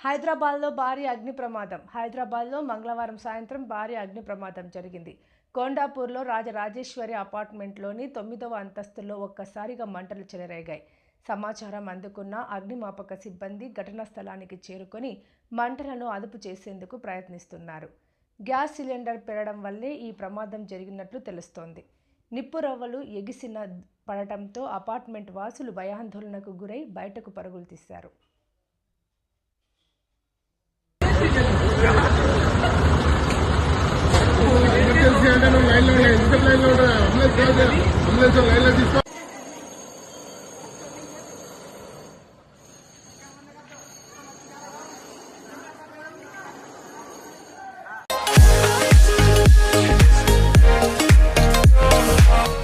హైదరాబాద్లో భారీ అగ్ని ప్రమాదం. హైదరాబాద్లో మంగళవారం సాయంత్రం భారీ అగ్ని ప్రమాదం జరిగింది. కొండాపూర్లో రాజరాజేశ్వరి అపార్ట్మెంట్లోని తొమ్మిదవ అంతస్తులో ఒక్కసారిగా మంటలు చెలరేగాయి. సమాచారం అందుకున్న అగ్నిమాపక సిబ్బంది ఘటనా స్థలానికి చేరుకొని మంటలను అదుపు చేసేందుకు ప్రయత్నిస్తున్నారు. గ్యాస్ సిలిండర్ పెరగడం వల్లే ఈ ప్రమాదం జరిగినట్లు తెలుస్తోంది. నిప్పు రవ్వలు ఎగిసిన పడటంతో అపార్ట్మెంట్ వాసులు భయాందోళనకు గురై బయటకు పరుగులు తీశారు. ఎమర్జెన్సీ అంటే నువ్వు లైన్లో ఉండే ఎంత లైన్లో ఉంటా అంబులెన్స్ కాదు. అంబులెన్స్ లైన్లో తీసుకో.